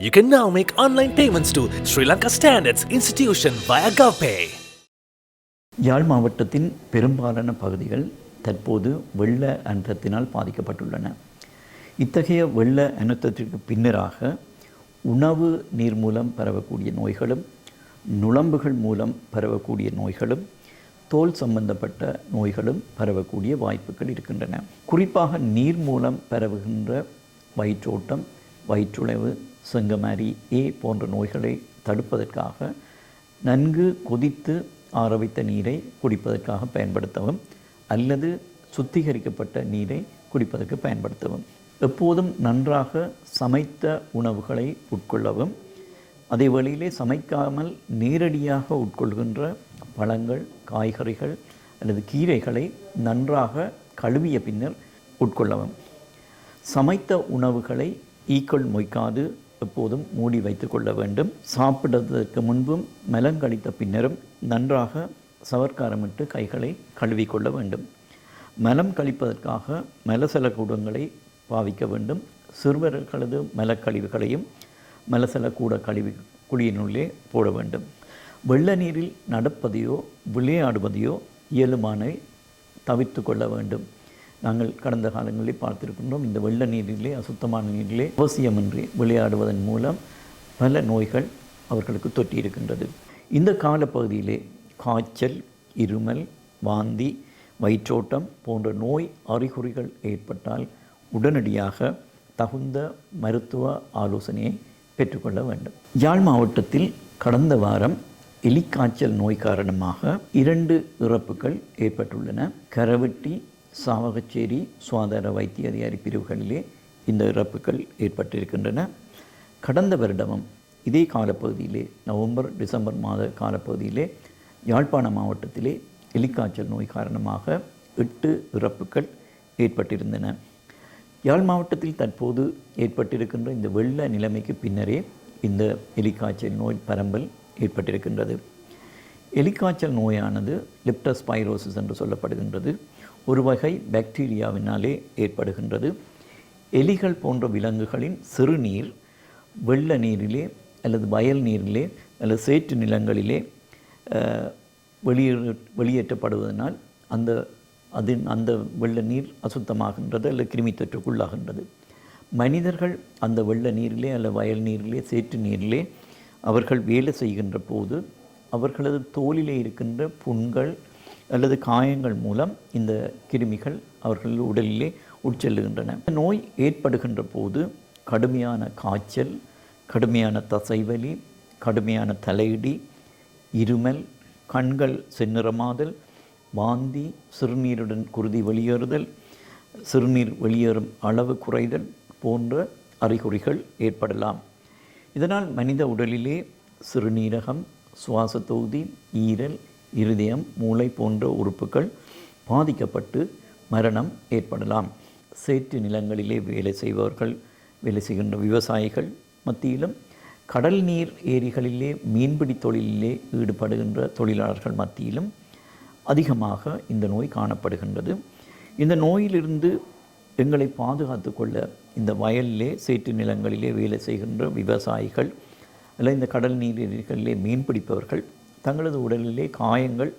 You can now make online payments to Sri Lanka Standards Institution via GovPay. யாழ் மாவட்டத்தின் பெரும்பாலான பகுதிகள் தற்போது வெள்ள அனர்த்தத்தினால் பாதிக்கப்பட்டுள்ளன இத்தகைய வெள்ள அனர்த்தத்திற்கு பின்னராக உணவு நீர் மூலம் பரவக்கூடிய நோய்களும் நுழம்புகள் மூலம் பரவக்கூடிய நோய்களும் தோல் சம்பந்தப்பட்ட நோய்களும் பரவக்கூடிய வாய்ப்புகள் இருக்கின்றன குறிப்பாக நீர் மூலம் பரவுகின்ற வயிற்றோட்டம் வயிற்றுளைவு செங்கமாரி ஏ போன்ற நோய்களை தடுப்பதற்காக நன்கு கொதித்து ஆற வைத்த நீரை குடிப்பதற்காக பயன்படுத்தவும் அல்லது சுத்திகரிக்கப்பட்ட நீரை குடிப்பதற்கு பயன்படுத்தவும். எப்போதும் நன்றாக சமைத்த உணவுகளை உட்கொள்ளவும் அதே வழியிலே சமைக்காமல் நேரடியாக உட்கொள்கின்ற பழங்கள் காய்கறிகள் அல்லது கீரைகளை நன்றாக கழுவிய பின்னர் உட்கொள்ளவும். சமைத்த உணவுகளை ஈக்கள் மொய்க்காது எப்போதும் மூடி வைத்துக் கொள்ள வேண்டும். சாப்பிடுவதற்கு முன்பும் மலங்கழித்த பின்னரும் நன்றாக சவர்க்காரமிட்டு கைகளை கழுவிக்கொள்ள வேண்டும். மலம் கழிப்பதற்காக மலசல கூடங்களை பாவிக்க வேண்டும். சிறுவர்களது மலக்கழிவுகளையும் மலசல கூட கழிவு குழியினுள்ளே போட வேண்டும். வெள்ள நீரில் நடப்பதையோ விளையாடுவதையோ இயலுமானை தவிர்த்து கொள்ள வேண்டும். நாங்கள் கடந்த காலங்களில் பார்த்திருக்கின்றோம். இந்த வெள்ள நீரிலே அசுத்தமான நீரிலே அவசியமின்றி விளையாடுவதன் மூலம் பல நோய்கள் அவர்களுக்கு தொற்றியிருக்கின்றது. இந்த காலப்பகுதியிலே காய்ச்சல் இருமல் வாந்தி வயிற்றோட்டம் போன்ற நோய் அறிகுறிகள் ஏற்பட்டால் உடனடியாக தகுந்த மருத்துவ ஆலோசனையை பெற்றுக்கொள்ள வேண்டும். யாழ் மாவட்டத்தில் கடந்த வாரம் எலிக்காய்ச்சல் நோய் காரணமாக இரண்டு இறப்புகள் ஏற்பட்டுள்ளன. கரவெட்டி சாவகச்சேரி சுகாதார வைத்திய அதிகாரி பிரிவுகளிலே இந்த இறப்புகள் ஏற்பட்டிருக்கின்றன. கடந்த வருடமும் இதே காலப்பகுதியிலே நவம்பர் டிசம்பர் மாத காலப்பகுதியிலே யாழ்ப்பாண மாவட்டத்திலே எலிக்காய்ச்சல் நோய் காரணமாக எட்டு இறப்புகள் ஏற்பட்டிருந்தன. யாழ் மாவட்டத்தில் தற்போது ஏற்பட்டிருக்கின்ற இந்த வெள்ள நிலைமைக்கு பின்னரே இந்த எலிக்காய்ச்சல் நோய் பரம்பல் ஏற்பட்டிருக்கின்றது. எலிக்காய்ச்சல் நோயானது லிப்டஸ்பைரோசிஸ் என்று சொல்லப்படுகின்றது. ஒரு வகை பாக்டீரியாவினாலே ஏற்படுகின்றது. எலிகள் போன்ற விலங்குகளின் சிறுநீர் வெள்ள நீரிலே அல்லது வயல் நீரிலே அல்லது சேற்று நிலங்களிலே வெளியே வெளியேற்றப்படுவதனால் அந்த அதன் அந்த வெள்ள நீர் அசுத்தமாகின்றது அல்லது கிருமி தொற்றுக்குள்ளாகின்றது. மனிதர்கள் அந்த வெள்ள நீரிலே அல்லது வயல் நீரிலே சேற்று நீரிலே அவர்கள் வேலை செய்கின்ற போது அவர்களது தோலிலே இருக்கின்ற புண்கள் அல்லது காயங்கள் மூலம் இந்த கிருமிகள் அவர்கள் உடலிலே உட்செல்லுகின்றன. நோய் ஏற்படுகின்ற போது கடுமையான காய்ச்சல் கடுமையான தசைவலி கடுமையான தலையிடி இருமல் கண்கள் செந்நிறமாதல் வாந்தி சிறுநீருடன் குருதி வெளியேறுதல் சிறுநீர் வெளியேறும் அளவு குறைதல் போன்ற அறிகுறிகள் ஏற்படலாம். இதனால் மனித உடலிலே சிறுநீரகம் சுவாச தொகுதி ஈரல் இருதயம் மூளை போன்ற உறுப்புகள் பாதிக்கப்பட்டு மரணம் ஏற்படலாம். சேற்று நிலங்களிலே வேலை செய்பவர்கள் வேலை செய்கின்ற விவசாயிகள் மத்தியிலும் கடல் நீர் ஏரிகளிலே மீன்பிடி தொழிலிலே ஈடுபடுகின்ற தொழிலாளர்கள் மத்தியிலும் அதிகமாக இந்த நோய் காணப்படுகின்றது. இந்த நோயிலிருந்து எங்களை பாதுகாத்து கொள்ள இந்த வயலிலே சேற்று நிலங்களிலே வேலை செய்கின்ற விவசாயிகள் அல்ல இந்த கடல் நீரிலே மீன் பிடிப்பவர்கள் தங்களது உடலிலே காயங்கள்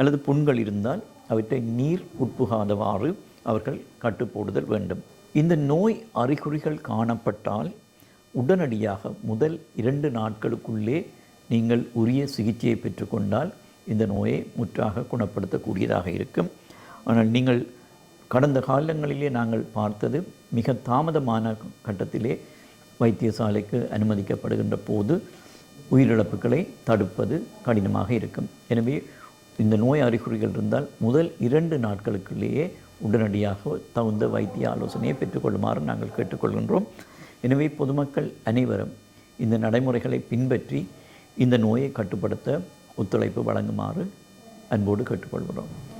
அல்லது புண்கள் இருந்தால் அவற்றை நீர் உட்புகாதவாறு அவர்கள் கட்டுப்போடுதல் வேண்டும். இந்த நோய் அறிகுறிகள் காணப்பட்டால் உடனடியாக முதல் இரண்டு நாட்களுக்குள்ளே நீங்கள் உரிய சிகிச்சையை பெற்றுக்கொண்டால் இந்த நோயை முற்றாக குணப்படுத்தக்கூடியதாக இருக்கும். ஆனால் நீங்கள் கடந்த காலங்களிலே நாங்கள் பார்த்தது மிக தாமதமான கட்டத்திலே வைத்தியசாலைக்கு அனுமதிக்கப்படுகின்ற போது உயிரிழப்புகளை தடுப்பது கடினமாக இருக்கும். எனவே இந்த நோய் அறிகுறிகள் இருந்தால் முதல் இரண்டு நாட்களுக்குள்ளேயே உடனடியாக தகுந்த வைத்திய ஆலோசனையை பெற்றுக்கொள்ளுமாறு நாங்கள் கேட்டுக்கொள்கின்றோம். எனவே பொதுமக்கள் அனைவரும் இந்த நடைமுறைகளை பின்பற்றி இந்த நோயை கட்டுப்படுத்த ஒத்துழைப்பு வழங்குமாறு அன்போடு கேட்டுக்கொள்கிறோம்.